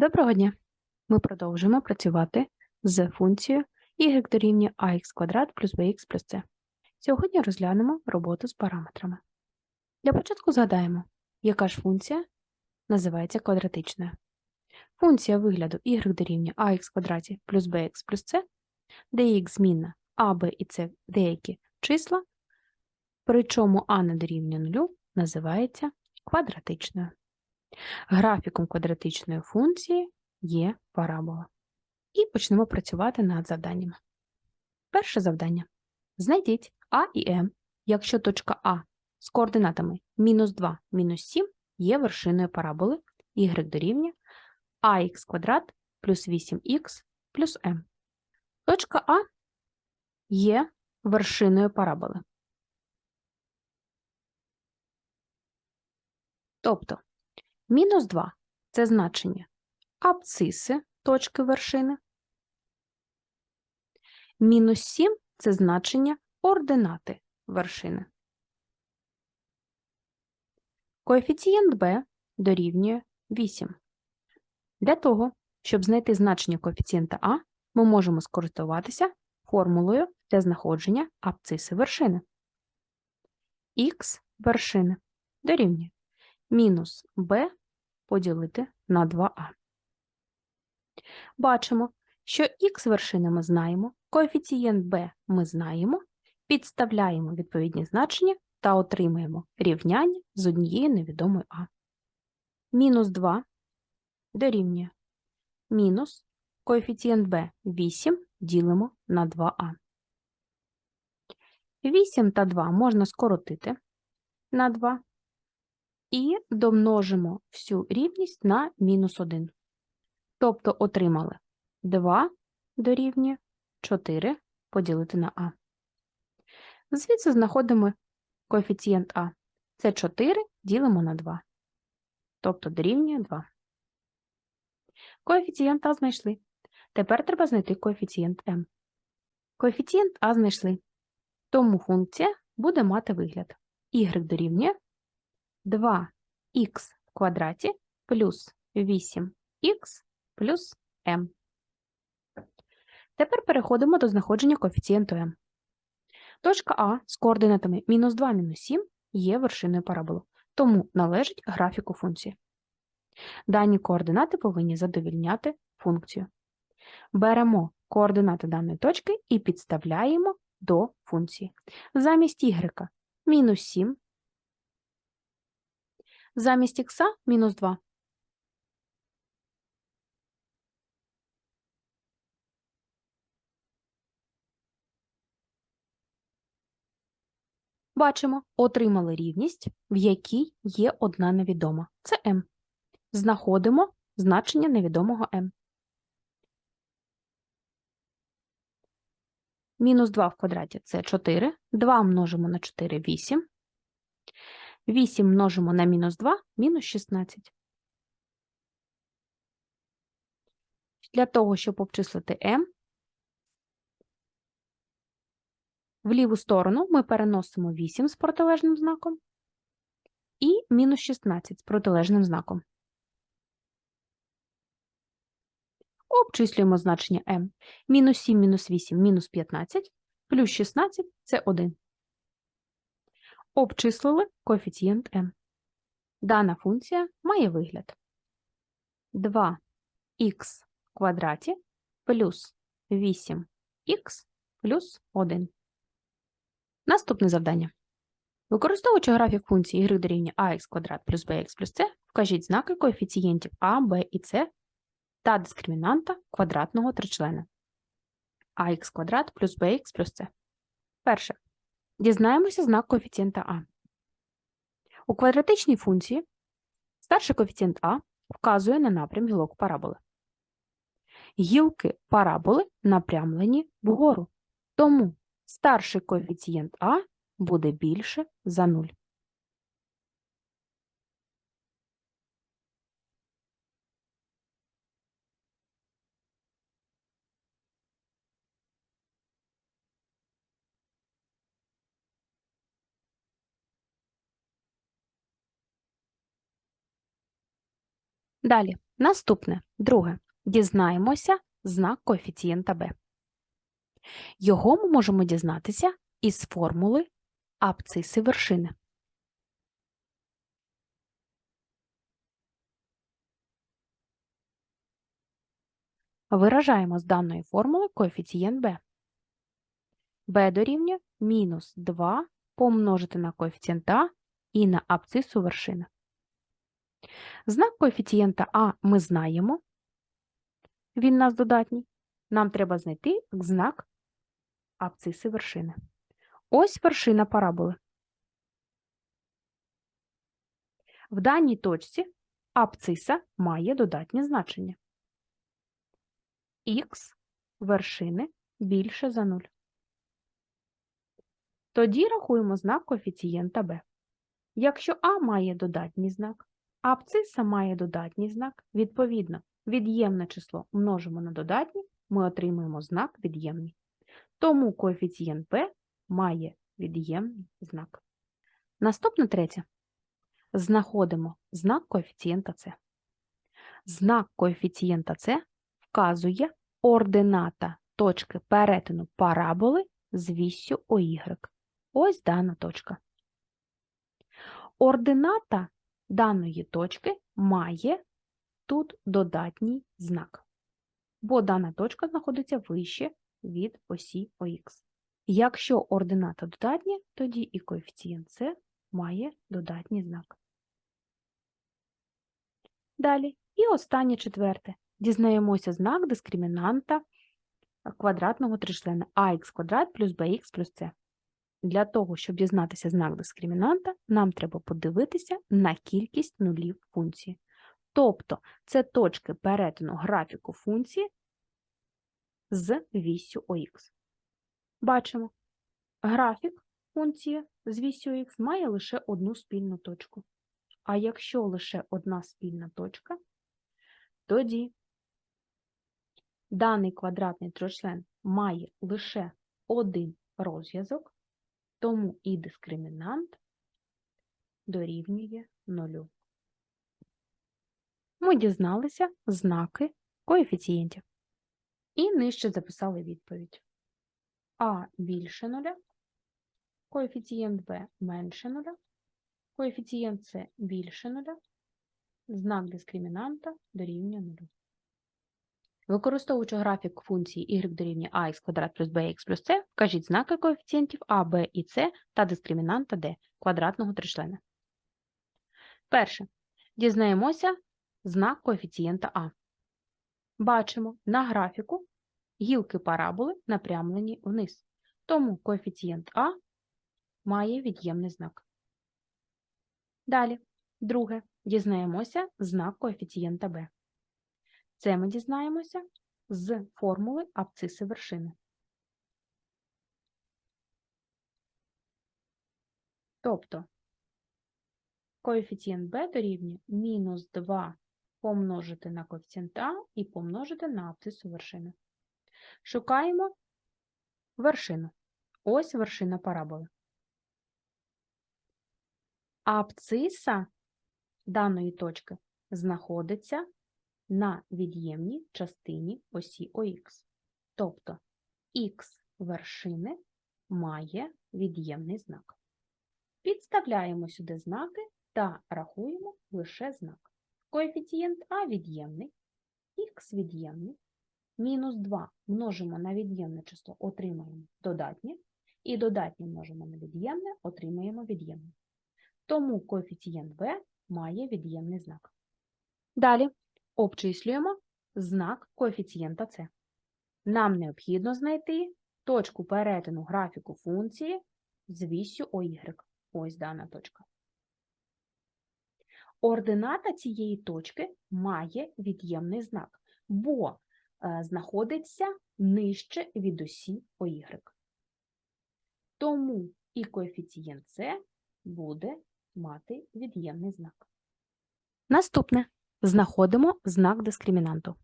Доброго дня! Ми продовжуємо працювати з функцією y дорівнює ax квадрат плюс bx плюс c. Сьогодні розглянемо роботу з параметрами. Для початку згадаємо, яка ж функція називається квадратичною. Функція вигляду y дорівнює ax квадраті плюс bx плюс c, де x змінна а, b і c деякі числа, причому а не дорівнює нулю, називається квадратичною. Графіком квадратичної функції є парабола. І почнемо працювати над завданнями. Перше завдання. Знайдіть А і М, якщо точка А з координатами мінус 2, мінус 7 є вершиною параболи y дорівнює ax квадрат плюс 8х плюс m. Точка А є вершиною параболи. Тобто Мінус 2 це значення абциси точки вершини. Мінус 7 це значення ординати вершини. Коефіцієнт b дорівнює 8. Для того, щоб знайти значення коефіцієнта А, ми можемо скористуватися формулою для знаходження абциси вершини. Х вершини дорівнює мінус b поділити на 2а. Бачимо, що х вершини ми знаємо, коефіцієнт b ми знаємо, підставляємо відповідні значення та отримуємо рівняння з однією невідомою а. Мінус 2 дорівнює мінус коефіцієнт b 8 ділимо на 2а. 8 та 2 можна скоротити на 2 і домножимо всю рівність на мінус 1. Тобто отримали 2 дорівнює 4 поділити на а. Звідси знаходимо коефіцієнт А. Це 4 ділимо на 2. Тобто дорівнює 2. Коефіцієнт А знайшли. Тепер треба знайти коефіцієнт М. Коефіцієнт А знайшли. Тому функція буде мати вигляд. y дорівнює 2х в квадраті плюс 8х плюс m. Тепер переходимо до знаходження коефіцієнту m. Точка А з координатами мінус 2 мінус 7 є вершиною параболу, тому належить графіку функції. Дані координати повинні задовільняти функцію. Беремо координати даної точки і підставляємо до функції. Замість y мінус 7 Замість х мінус 2. Бачимо, отримали рівність, в якій є одна невідома. Це m. Знаходимо значення невідомого m. Мінус 2 в квадраті це 4. 2 множимо на 4 – 8. 8 множимо на мінус 2 мінус 16. Для того, щоб обчислити m, в ліву сторону ми переносимо 8 з протилежним знаком і мінус 16 з протилежним знаком. Обчислюємо значення m. Мінус 7 мінус 8 мінус 15, плюс 16 це 1. Обчислили коефіцієнт m. Дана функція має вигляд 2х квадраті плюс 8х плюс 1. Наступне завдання. Використовуючи графік функції y дорівнює ax квадрат плюс bx плюс c, вкажіть знаки коефіцієнтів a, b і c та дискримінанта квадратного тричлена ax квадрат плюс bx плюс c. Перше. Дізнаємося знак коефіцієнта А. У квадратичній функції старший коефіцієнт А вказує на напрям гілок параболи. Гілки параболи напрямлені вгору, тому старший коефіцієнт А буде більше за 0. Далі Наступне, друге. Дізнаємося знак коефіцієнта b. Його ми можемо дізнатися із формули абциси вершини. Виражаємо з даної формули коефіцієнт b. b дорівнює мінус 2 помножити на коефіцієнт а і на абцису вершини. Знак коефіцієнта а ми знаємо, він нас додатній. Нам треба знайти знак абциси вершини. Ось вершина параболи. В даній точці абциса має додатнє значення. Х вершини більше за 0. Тоді рахуємо знак коефіцієнта b. Якщо а має додатній знак, а має додатній знак, відповідно, від'ємне число множимо на додатнє, ми отримуємо знак від'ємний. Тому коефіцієнт b має від'ємний знак. Наступне третє. Знаходимо знак коефіцієнта С. Знак коефіцієнта С вказує ордината точки перетину параболи з віссю ОY. Ось дана точка. Ордината даної точки має тут додатній знак, бо дана точка знаходиться вище від осі ОХ. Якщо ордината додатня, тоді і коефіцієнт С має додатній знак. Далі. І останнє четверте. Дізнаємося знак дискримінанта квадратного тричлена ax квадрат плюс bx плюс c. Для того, щоб дізнатися знак дискримінанта, нам треба подивитися на кількість нулів функції. Тобто це точки перетину графіку функції з вісю ОХ. Бачимо, графік функції з вісю х має лише одну спільну точку. А якщо лише одна спільна точка, тоді даний квадратний тричлен має лише один розв'язок, тому і дискримінант дорівнює нулю. Ми дізналися знаки коефіцієнтів. І нижче записали відповідь. А більше нуля, коефіцієнт Б менше нуля, коефіцієнт С більше нуля, знак дискримінанта дорівнює нулю. Використовуючи графік функції y дорівнює ax квадрат плюс bx плюс c, вкажіть знаки коефіцієнтів а, b і c та дискримінанта d квадратного тричлена. Перше. Дізнаємося знак коефіцієнта а. Бачимо на графіку гілки параболи напрямлені вниз, тому коефіцієнт а має від'ємний знак. Далі, друге, дізнаємося знак коефіцієнта b. Це ми дізнаємося з формули абциси вершини. Тобто коефіцієнт b дорівнює мінус 2 помножити на коефіцієнт А і помножити на абцису вершини. Шукаємо вершину. Ось вершина параболи. Абциса даної точки знаходиться на від'ємній частині осі ОХ. Тобто х вершини має від'ємний знак. Підставляємо сюди знаки та рахуємо лише знак. Коефіцієнт А від'ємний, х від'ємний, мінус 2 множимо на від'ємне число, отримаємо додатнє, і додатнє множимо на від'ємне, отримаємо від'ємне. Тому коефіцієнт b має від'ємний знак. Далі обчислюємо знак коефіцієнта С. Нам необхідно знайти точку перетину графіку функції з вісю OY. Ось дана точка. Ордината цієї точки має від'ємний знак, бо е, знаходиться нижче від осі OY. Тому і коефіцієнт С буде мати від'ємний знак. Наступне. Знаходимо знак дискримінанту.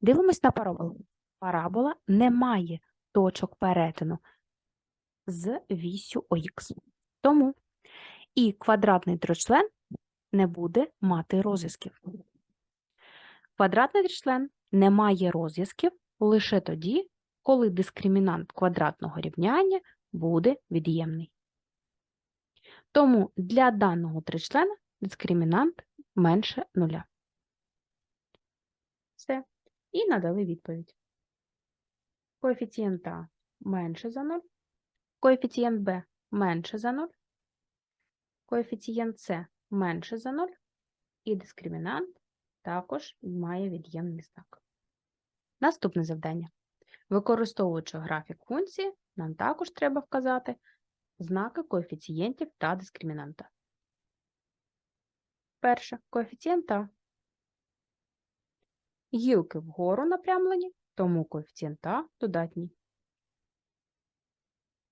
Дивимось на параболу. Парабола не має точок перетину з вісю ОХ. Тому і квадратний тричлен не буде мати розв'язків. Квадратний член не має розв'язків лише тоді, коли дискримінант квадратного рівняння буде від'ємний. Тому для даного тричлена дискримінант менше нуля. Все. І надали відповідь. Коефіцієнт А менше за 0, коефіцієнт Б менше за 0, коефіцієнт С менше за 0, і дискримінант також має від'ємний знак. Наступне завдання. Використовуючи графік функції, нам також треба вказати знаки коефіцієнтів та дискримінанта. Перше коефіцієнт А. Гілки вгору напрямлені, тому коефіцієнт А додатній.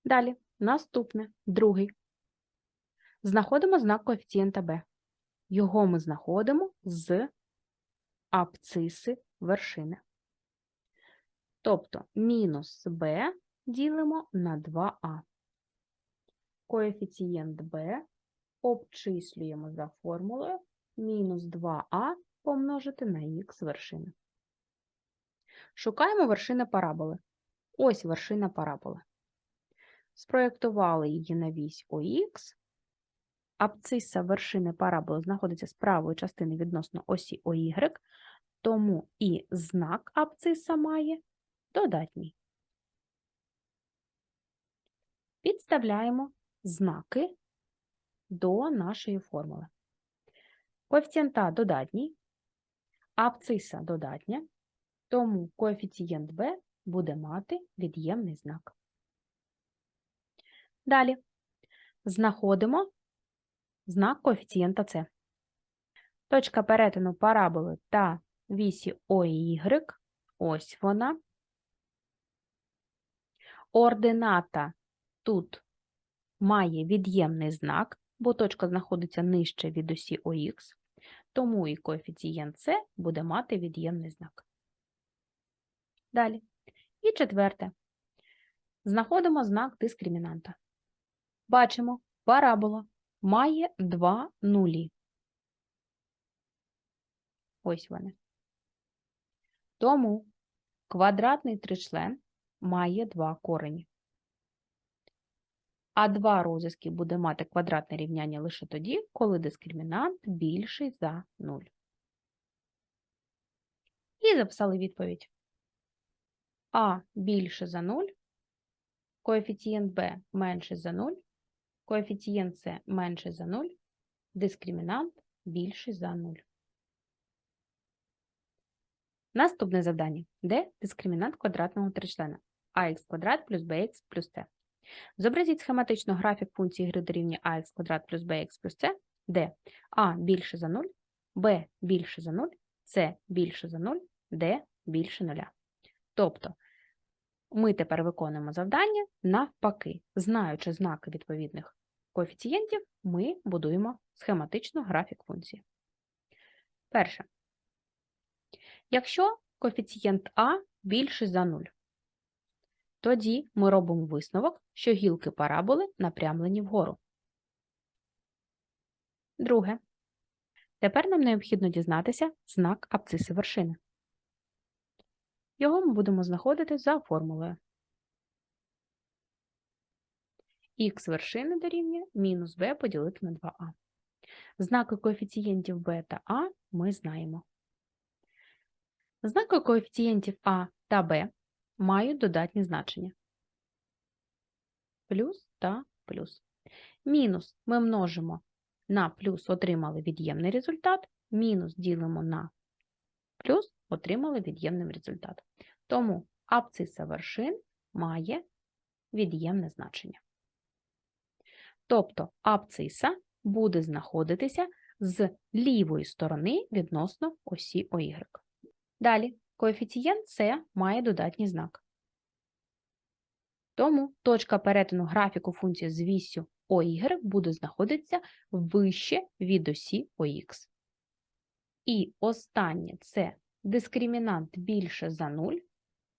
Далі, наступне, другий. Знаходимо знак коефіцієнта Б. Його ми знаходимо з абциси вершини. Тобто мінус b ділимо на 2а. Коефіцієнт b обчислюємо за формулою мінус 2а помножити на х вершини. Шукаємо вершини параболи. Ось вершина параболи. Спроєктували її на вісь ОХ. Абциса вершини параболи знаходиться з правої частини відносно осі ОY, тому і знак абциса має додатній. Підставляємо знаки до нашої формули. Коефіцієнт А додатній, абциса додатня, тому коефіцієнт b буде мати від'ємний знак. Далі знаходимо знак коефіцієнта С. Точка перетину параболи та вісі ОY, ось вона. Ордината тут має від'ємний знак, бо точка знаходиться нижче від осі ОХ, тому і коефіцієнт С буде мати від'ємний знак. Далі. І четверте. Знаходимо знак дискримінанта. Бачимо, парабола має два нулі. Ось вони. Тому квадратний тричлен має два корені. А два розв'язки буде мати квадратне рівняння лише тоді, коли дискримінант більший за 0. І записали відповідь. А більше за 0, коефіцієнт Б менше за 0, коефіцієнт С менше за 0, дискримінант більший за 0. Наступне завдання. Де дискримінант квадратного тричлена? ax квадрат плюс bx плюс c. Зобразіть схематично графік функції гри дорівнює ax квадрат плюс bx плюс c, де a більше за 0, b більше за 0, c більше за 0, d більше 0. Тобто ми тепер виконуємо завдання навпаки. Знаючи знаки відповідних коефіцієнтів, ми будуємо схематично графік функції. Перше. Якщо коефіцієнт А більше за 0, тоді ми робимо висновок, що гілки параболи напрямлені вгору. Друге. Тепер нам необхідно дізнатися знак абциси вершини. Його ми будемо знаходити за формулою. Х вершини дорівнює мінус b поділити на 2а. Знаки коефіцієнтів b та а ми знаємо. Знаки коефіцієнтів А та Б мають додатні значення. Плюс та плюс. Мінус ми множимо на плюс, отримали від'ємний результат, мінус ділимо на плюс, отримали від'ємний результат. Тому абциса вершин має від'ємне значення. Тобто абциса буде знаходитися з лівої сторони відносно осі ОY. Далі, коефіцієнт С має додатній знак. Тому точка перетину графіку функції з вісю ОY буде знаходитися вище від осі ОХ. І останнє це дискримінант більше за 0,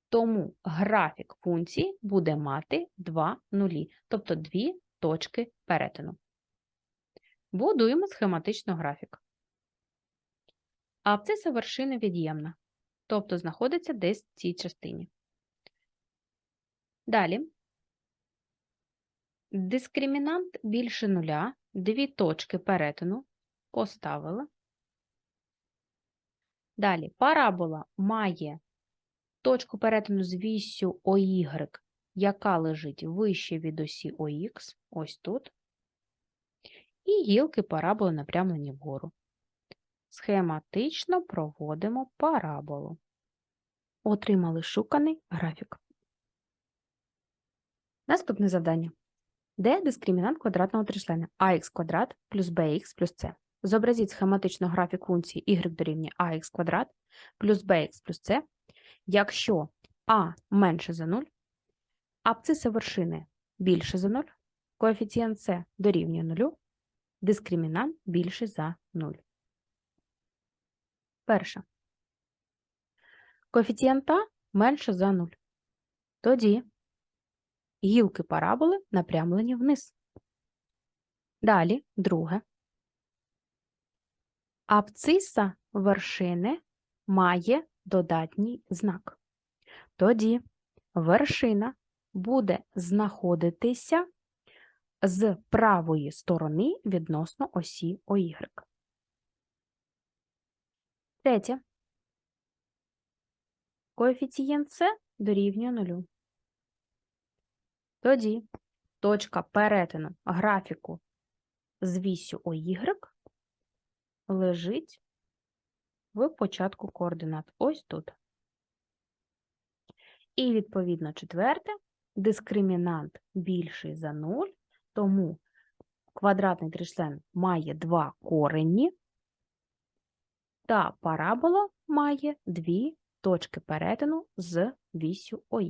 тому графік функції буде мати два нулі, тобто дві точки перетину. Будуємо схематично графік. а абсциса вершини від'ємна, тобто знаходиться десь в цій частині. Далі. Дискримінант більше нуля, дві точки перетину поставили. Далі, парабола має точку перетину з вісю ОY, яка лежить вище від осі ОХ, ось тут, і гілки параболи напрямлені вгору. Схематично проводимо параболу. Отримали шуканий графік. Наступне завдання. Де дискримінант квадратного тричлена ax квадрат плюс bx плюс c? Зобразіть схематично графік функції y дорівнює ax квадрат плюс bx плюс c, якщо a менше за 0, абсциса вершини більше за 0, коефіцієнт c дорівнює 0, дискримінант більше за 0. Перше. Коефіцієнт а менше за 0. Тоді гілки параболи напрямлені вниз. Далі, друге. Абциса вершини має додатній знак. Тоді вершина буде знаходитися з правої сторони відносно осі ОY. Третє. Коефіцієнт С дорівнює нулю. Тоді точка перетину графіку з вісю ОY лежить в початку координат. Ось тут. І, відповідно, четверте, дискримінант більший за 0, тому квадратний тричлен має два корені, та парабола має дві точки перетину з вісю ОХ.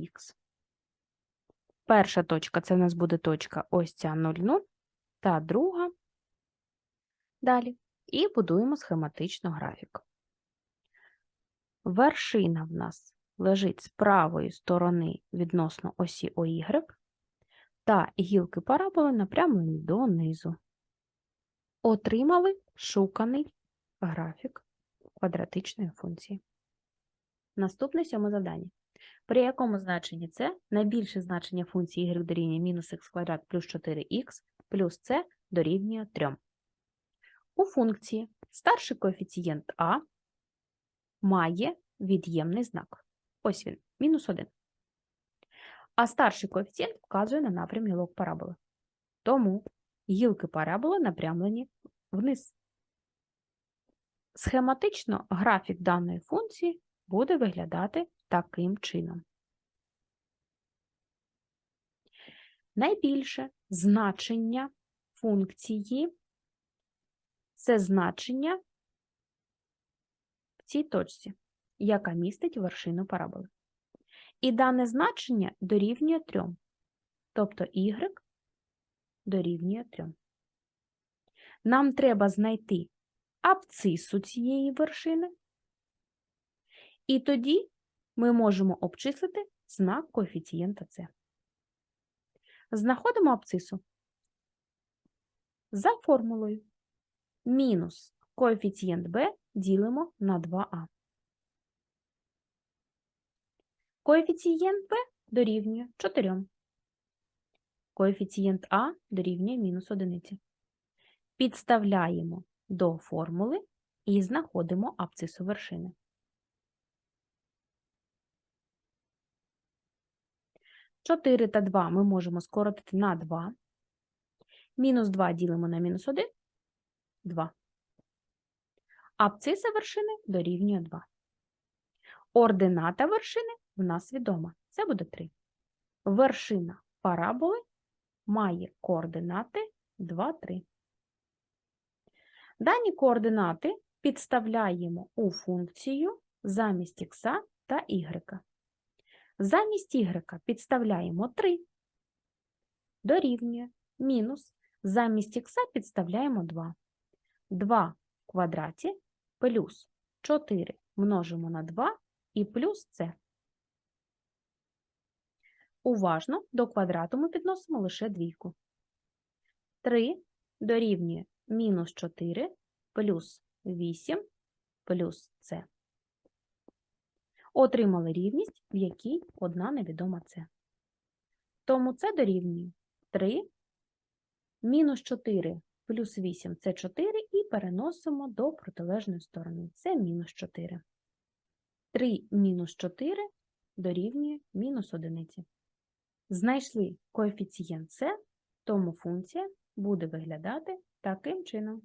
Перша точка це у нас буде точка ось ця 0,0, та друга. Далі. І будуємо схематично графік. Вершина в нас лежить з правої сторони відносно осі ОY, та гілки параболи напрямлені донизу. Отримали шуканий графік квадратичної функції. Наступне сьоме завдання. При якому значенні це найбільше значення функції y дорівнює мінус х квадрат плюс 4х плюс c дорівнює 3. У функції старший коефіцієнт а має від'ємний знак. Ось він, мінус 1. А старший коефіцієнт вказує на напрям гілок параболи. Тому гілки параболи напрямлені вниз. Схематично графік даної функції буде виглядати таким чином. Найбільше значення функції це значення в цій точці, яка містить вершину параболи. І дане значення дорівнює 3, тобто y дорівнює 3. Нам треба знайти абцису цієї вершини, і тоді ми можемо обчислити знак коефіцієнта С. Знаходимо абцису за формулою. Мінус коефіцієнт b ділимо на 2а. Коефіцієнт b дорівнює 4. Коефіцієнт А дорівнює мінус 1. Підставляємо до формули і знаходимо абцису вершини. 4 та 2 ми можемо скоротити на 2. Мінус 2 ділимо на мінус 1 2. Абциса вершини дорівнює 2. Ордината вершини в нас відома. Це буде 3. Вершина параболи має координати 2, 3. Дані координати підставляємо у функцію замість х та y. Замість y підставляємо 3, дорівнює мінус. Замість х підставляємо 2. 2 в квадраті плюс 4 множимо на 2 і плюс це. Уважно до квадрату ми підносимо лише двійку. 3 дорівнює мінус 4 плюс 8 плюс С. Отримали рівність, в якій одна невідома С. Тому це дорівнює 3 мінус 4 плюс 8 це 4 і переносимо до протилежної сторони. Це мінус 4. 3 мінус 4 дорівнює мінус 1. Знайшли коефіцієнт С, тому функція буде виглядати таким чином.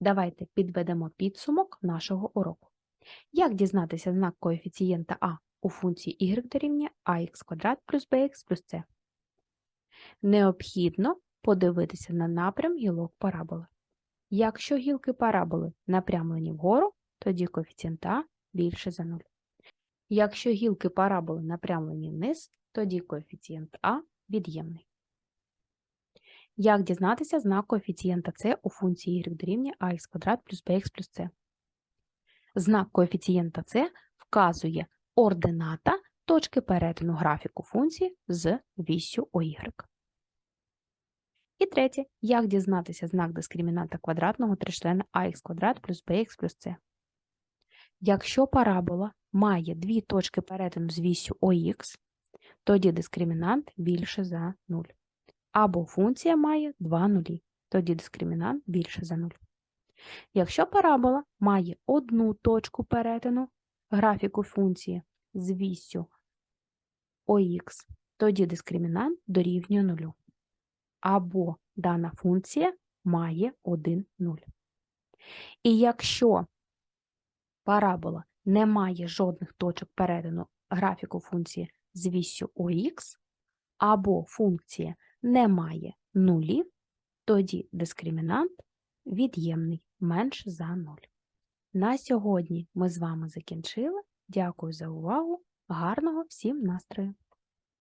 Давайте підведемо підсумок нашого уроку. Як дізнатися знак коефіцієнта А у функції y дорівнює ax квадрат плюс bx плюс c? Необхідно подивитися на напрям гілок параболи. Якщо гілки параболи напрямлені вгору, тоді коефіцієнт А більше за 0. Якщо гілки параболи напрямлені вниз, тоді коефіцієнт А від'ємний. Як дізнатися знак коефіцієнта С у функції y дорівнює ax квадрат плюс bx плюс c? Знак коефіцієнта С вказує ордината точки перетину графіку функції з вісю OY. І третє. Як дізнатися знак дискримінанта квадратного тричлена ax квадрат плюс bx плюс c? Якщо парабола має дві точки перетину з вісю ОХ, тоді дискримінант більше за 0. Або функція має два нулі, тоді дискримінант більше за 0. Якщо парабола має одну точку перетину графіку функції з вісю ОХ, тоді дискримінант дорівнює 0. Або дана функція має 1 0. І якщо парабола не має жодних точок перетину графіку функції з вісю ОХ, або функція не має нулів, тоді дискримінант від'ємний менше за 0. На сьогодні ми з вами закінчили. Дякую за увагу. Гарного всім настрою!